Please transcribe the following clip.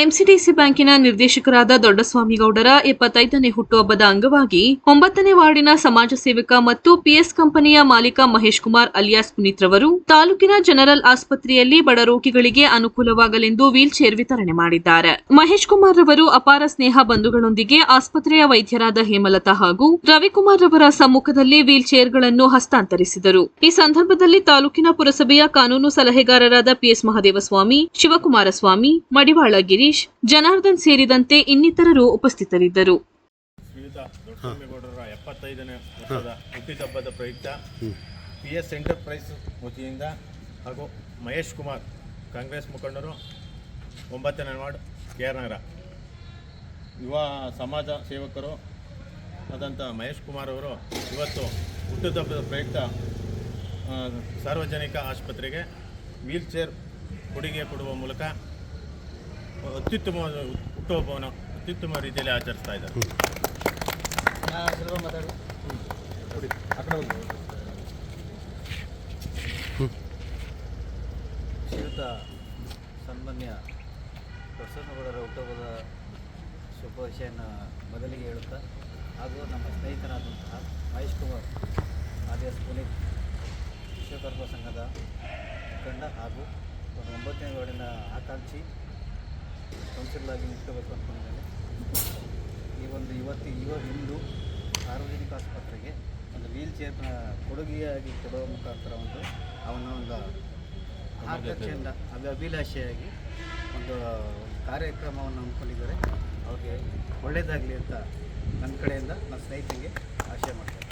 MCDC ಬ್ಯಾಂಕಿನ ನಿರ್ದೇಶಕರಾದ ದೊಡ್ಡಸ್ವಾಮಿಗೌಡರ ಎಪ್ಪತ್ತೈದನೇ ಹುಟ್ಟುಹಬ್ಬದ ಅಂಗವಾಗಿ ಒಂಬತ್ತನೇ ವಾರ್ಡಿನ ಸಮಾಜ ಸೇವಕ ಮತ್ತು ಪಿಎಸ್ ಕಂಪನಿಯ ಮಾಲೀಕ ಮಹೇಶ್ ಕುಮಾರ್ ಅಲಿಯಾಸ್ ಪುನೀತ್ ರವರು ತಾಲೂಕಿನ ಜನರಲ್ ಆಸ್ಪತ್ರೆಯಲ್ಲಿ ಬಡ ರೋಗಿಗಳಿಗೆ ಅನುಕೂಲವಾಗಲೆಂದು ವೀಲ್ ಚೇರ್ ವಿತರಣೆ ಮಾಡಿದ್ದಾರೆ. ಮಹೇಶ್ ಕುಮಾರ್ ರವರು ಅಪಾರ ಸ್ನೇಹ ಬಂಧುಗಳೊಂದಿಗೆ ಆಸ್ಪತ್ರೆಯ ವೈದ್ಯರಾದ ಹೇಮಲತಾ ಹಾಗೂ ರವಿಕುಮಾರ್ ರವರ ಸಮ್ಮುಖದಲ್ಲಿ ವೀಲ್ ಚೇರ್ಗಳನ್ನು ಹಸ್ತಾಂತರಿಸಿದರು. ಈ ಸಂದರ್ಭದಲ್ಲಿ ತಾಲೂಕಿನ ಪುರಸಭೆಯ ಕಾನೂನು ಸಲಹೆಗಾರರಾದ ಪಿಎಸ್ ಮಹದೇವಸ್ವಾಮಿ, ಶಿವಕುಮಾರಸ್ವಾಮಿ ಮಡಿವಾಳ ಗಿರೀಶ್ ಜನಾರ್ದನ್ ಸೇರಿದಂತೆ ಇನ್ನಿತರರು ಉಪಸ್ಥಿತರಿದ್ದರು. ಎಪ್ಪತ್ತೈದನೇ ವರ್ಷದ ಹುಟ್ಟಿದಬ್ಬದ ಪ್ರಯುಕ್ತ ಪಿ ಎಸ್ ಎಂಟರ್ಪ್ರೈಸ್ ವತಿಯಿಂದ ಹಾಗೂ ಮಹೇಶ್ ಕುಮಾರ್, ಕಾಂಗ್ರೆಸ್ ಮುಖಂಡರು, ಒಂಬತ್ತನೇ ವಾರ್ಡ್, ಕೆ ಆರ್ ನಗರ. ಯುವ ಸಮಾಜ ಸೇವಕರು ಆದಂಥ ಮಹೇಶ್ ಕುಮಾರ್ ಅವರು ಇವತ್ತು ಹುಟ್ಟುಹಬ್ಬದ ಪ್ರಯುಕ್ತ ಸಾರ್ವಜನಿಕ ಆಸ್ಪತ್ರೆಗೆ ವೀಲ್ ಚೇರ್ ಕೊಡುಗೆ ಕೊಡುವ ಮೂಲಕ ಅತ್ಯುತ್ತಮವಾದ ಹುಟ್ಟುಹಬ್ಬವನ್ನು ಅತ್ಯುತ್ತಮ ರೀತಿಯಲ್ಲಿ ಆಚರಿಸ್ತಾ ಇದ್ದಾರೆ. ಶ್ರೀಯುತ ಸನ್ಮಾನ್ಯ ಪ್ರಸನ್ನಗೌಡರ ಹುಟ್ಟುಹಬ್ಬದ ಶುಭಾಶಯನ್ನು ಮೊದಲಿಗೆ ಹೇಳುತ್ತಾ ಹಾಗೂ ನಮ್ಮ ಸ್ನೇಹಿತನಾದಂತಹ ಮಹೇಶ್ ಕುಮಾರ್ ಆಲಿಯಾಸ್ ಪುನೀತ್ ವಿಶ್ವಕರ್ಮ ಸಂಘದ ಮುಖಂಡ ಹಾಗೂ ಒಂದು ಒಂಬತ್ತನೇ ವಾರ್ಡಿನ ಆಕಾಂಕ್ಷಿ ಕೌನ್ಸಿಲರ್ ಆಗಿ ನಿಂತ್ಕೋಬೇಕು ಅಂದ್ಕೊಂಡಿದ್ದೇನೆ. ಈ ಒಂದು ಇವತ್ತು ಇವಾಗ ಇಂದು ಸಾರ್ವಜನಿಕ ಆಸ್ಪತ್ರೆಗೆ ಒಂದು ವೀಲ್ ಚೇರ್ನ ಕೊಡುಗೆಯಾಗಿ ಕೊಡುವ ಮುಖಾಂತರ ಒಂದು ಅವನ ಒಂದು ಆಕಾಂಕ್ಷೆಯಿಂದ ಅದು ಅಭಿಲಾಷೆಯಾಗಿ ಒಂದು ಕಾರ್ಯಕ್ರಮವನ್ನು ಹಮ್ಮಿಕೊಂಡಿದ್ದಾರೆ. ಅವ್ರಿಗೆ ಒಳ್ಳೆಯದಾಗಲಿ ಅಂತ ನನ್ನ ಕಡೆಯಿಂದ ನನ್ನ ಸ್ನೇಹಿತರಿಗೆ ಆಶಯ ಮಾಡ್ತೇನೆ.